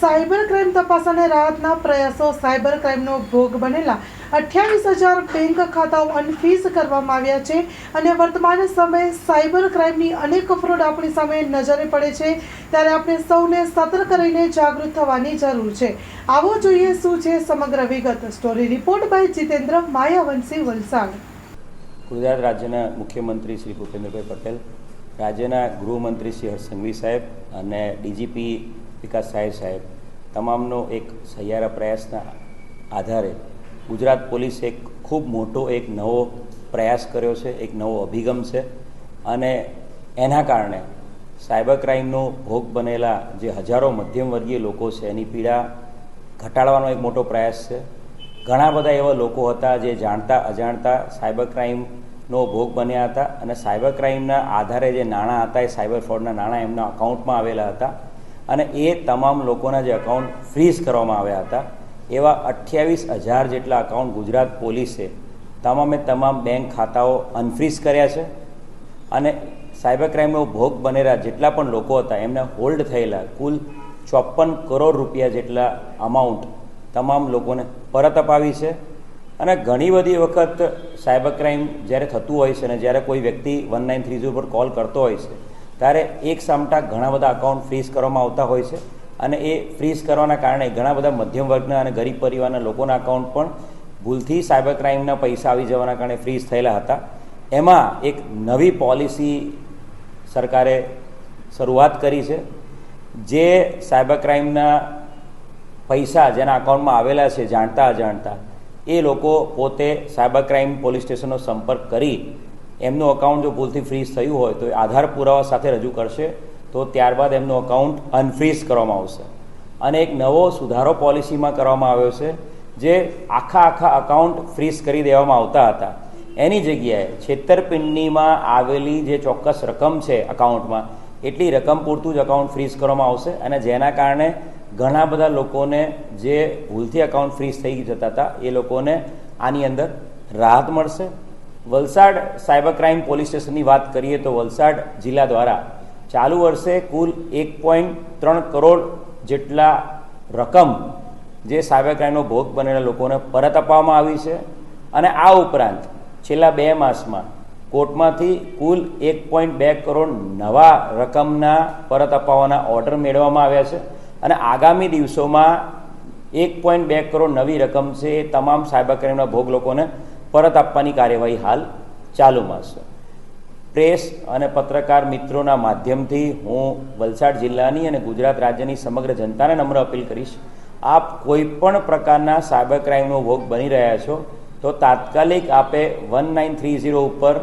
Cyber crime તપાસ અને રાહતના પ્રયાસો સાયબર ક્રાઇમનો ભોગ બનેલા અઠ્યાવીસ હજાર બેંક ખાતાઓ અનફીઝ કરવામાં આવ્યા છે અને વર્તમાન સમયે સાયબર ક્રાઇમની અનેક ફ્રોડ આપણી સામે નજરે પડે છે. ત્યારે આપણે સૌને સતર્ક રહીને જાગૃત થવાની જરૂર છે. આવો જોઈએ શું છે સમગ્ર વિગત. Story report by Jitendra Mayavanshi Valsad. Gujarat રાજ્યના મુખ્યમંત્રી શ્રી ભૂપેન્દ્રભાઈ પટેલ, રાજ્યના ગૃહમંત્રી શ્રી હર્ષ સંઘવી સાહેબ અને ડીજીપી વિકાસ સાહેબ સાહેબ, તમામનો એક સહિયારા પ્રયાસના આધારે ગુજરાત પોલીસે એક ખૂબ મોટો એક નવો પ્રયાસ કર્યો છે, એક નવો અભિગમ છે અને એના કારણે સાયબર ક્રાઇમનો ભોગ બનેલા જે હજારો મધ્યમ વર્ગીય લોકો છે, એની પીડા ઘટાડવાનો એક મોટો પ્રયાસ છે. ઘણા બધા એવા લોકો હતા જે જાણતા અજાણતા સાયબર ક્રાઇમનો ભોગ બન્યા હતા અને સાયબર ક્રાઇમના આધારે જે નાણાં હતા એ સાયબર ફ્રોડના નાણાં એમના અકાઉન્ટમાં આવેલા હતા. અને એ તમામ લોકોના જે અકાઉન્ટ ફ્રીઝ કરવામાં આવ્યા હતા, એવા અઠ્યાવીસ હજાર જેટલા અકાઉન્ટ ગુજરાત પોલીસે તમામે તમામ બેંક ખાતાઓ અનફ્રીઝ કર્યા છે અને સાયબર ક્રાઇમનો ભોગ બનેલા જેટલા પણ લોકો હતા, એમને હોલ્ડ થયેલા કુલ ચોપન કરોડ રૂપિયા જેટલા અમાઉન્ટ તમામ લોકોને પરત અપાવી છે. અને ઘણી બધી વખત સાયબર ક્રાઇમ જ્યારે થતું હોય છે અને જ્યારે કોઈ વ્યક્તિ વન નાઇન થ્રી પર કોલ કરતો હોય છે ત્યારે એક સામટા ઘણા બધા અકાઉન્ટ ફ્રીઝ કરવામાં આવતા હોય છે અને એ ફ્રીઝ કરવાના કારણે ઘણા બધા મધ્યમ વર્ગના અને ગરીબ પરિવારના લોકોના અકાઉન્ટ પણ ભૂલથી સાયબર ક્રાઇમના પૈસા આવી જવાના કારણે ફ્રીઝ થયેલા હતા. એમાં એક નવી પોલિસી સરકારે શરૂઆત કરી છે જે સાયબર ક્રાઇમના પૈસા જેના અકાઉન્ટમાં આવેલા છે, જાણતા અજાણતા, એ લોકો પોતે સાયબર ક્રાઇમ પોલીસ સ્ટેશનનો સંપર્ક કરી એમનું અકાઉન્ટ જો ભૂલથી ફ્રીઝ થયું હોય તો એ આધાર પુરાવા સાથે રજૂ કરશે, તો ત્યારબાદ એમનું અકાઉન્ટ અનફ્રીઝ કરવામાં આવશે. અને એક નવો સુધારો પોલિસીમાં કરવામાં આવ્યો છે, જે આખા આખા અકાઉન્ટ ફ્રીઝ કરી દેવામાં આવતા હતા. એની જગ્યાએ છેતરપિંડીમાં આવેલી જે ચોક્કસ રકમ છે અકાઉન્ટમાં એટલી રકમ પૂરતું જ અકાઉન્ટ ફ્રીઝ કરવામાં આવશે અને જેના કારણે ઘણા બધા લોકોને જે ભૂલથી અકાઉન્ટ ફ્રીઝ થઈ જતા હતા, એ લોકોને આની અંદર રાહત મળશે. વલસાડ સાયબર ક્રાઇમ પોલીસ સ્ટેશનની વાત કરીએ તો વલસાડ જિલ્લા દ્વારા ચાલુ વર્ષે કુલ એક પોઈન્ટ ત્રણ કરોડ જેટલા રકમ જે સાયબર ક્રાઇમનો ભોગ બનેલા લોકોને પરત આપવામાં આવી છે. અને આ ઉપરાંત છેલ્લા બે માસમાં કોર્ટમાંથી કુલ એક પોઈન્ટ બે કરોડ નવા રકમના પરત અપાવવાના ઓર્ડર મેળવવામાં આવ્યા છે. અને આગામી દિવસોમાં એક પોઈન્ટ બે કરોડ નવી રકમ છે એ તમામ સાયબર ક્રાઇમના ભોગ લોકોને પરત આપવાની કાર્યવાહી હાલ ચાલુમાં છે. પ્રેસ અને પત્રકાર મિત્રોના માધ્યમથી હું વલસાડ જિલ્લાની અને ગુજરાત રાજ્યની સમગ્ર જનતાને નમ્ર અપીલ કરીશ, આપ કોઈ પણ પ્રકારના સાયબર ક્રાઇમનો ભોગ બની રહ્યા છો, તો તાત્કાલિક આપે વન નાઇન થ્રી ઝીરો ઉપર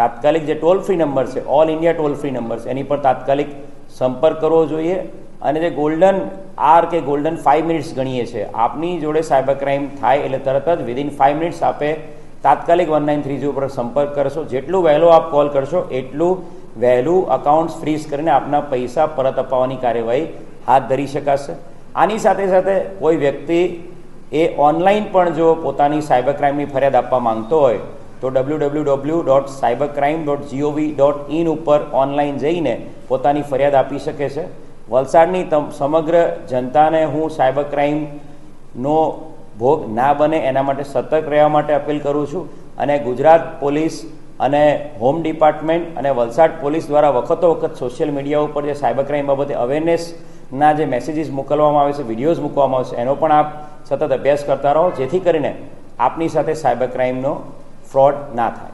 તાત્કાલિક જે ટોલ ફ્રી નંબર છે, all India toll free number છે, એની પર તાત્કાલિક સંપર્ક કરવો જોઈએ અને જે ગોલ્ડન આર કે ગોલ્ડન ફાઇવ મિનિટ્સ ગણીએ છીએ, આપની જોડે સાયબર ક્રાઇમ થાય એટલે તરત જ વિધિન ફાઇવ મિનિટ્સ આપે તાત્કાલિક વન નાઇન થ્રી ઝીરો પર સંપર્ક કરશો. જેટલું વહેલો આપ કોલ કરશો, એટલું વહેલું અકાઉન્ટ્સ ફ્રીઝ કરીને આપના પૈસા પરત અપાવવાની કાર્યવાહી હાથ ધરી શકાશે. આની સાથે સાથે કોઈ વ્યક્તિ એ ઓનલાઈન પણ જો પોતાની સાયબર ક્રાઇમની ફરિયાદ આપવા માંગતો હોય, તો W W W dot cyber crime dot G O V dot in ઉપર ઓનલાઈન જઈને પોતાની ફરિયાદ આપી શકે છે. વલસાડની સમગ્ર જનતાને હું સાયબર ક્રાઇમનો ભોગ ના બને એના માટે સતર્ક રહેવા માટે અપીલ કરું છું. અને ગુજરાત પોલીસ અને હોમ ડિપાર્ટમેન્ટ અને વલસાડ પોલીસ દ્વારા વખતો વખત સોશિયલ મીડિયા ઉપર જે સાયબર ક્રાઇમ બાબતે અવેરનેસના જે મેસેજીસ મોકલવામાં આવે છે વિડીયોઝ મૂકવામાં આવે છે, એનો પણ આપ સતત અભ્યાસ કરતા રહો. જેથી કરીને આપની સાથે સાયબર ક્રાઇમનો ફ્રોડ ના થાય.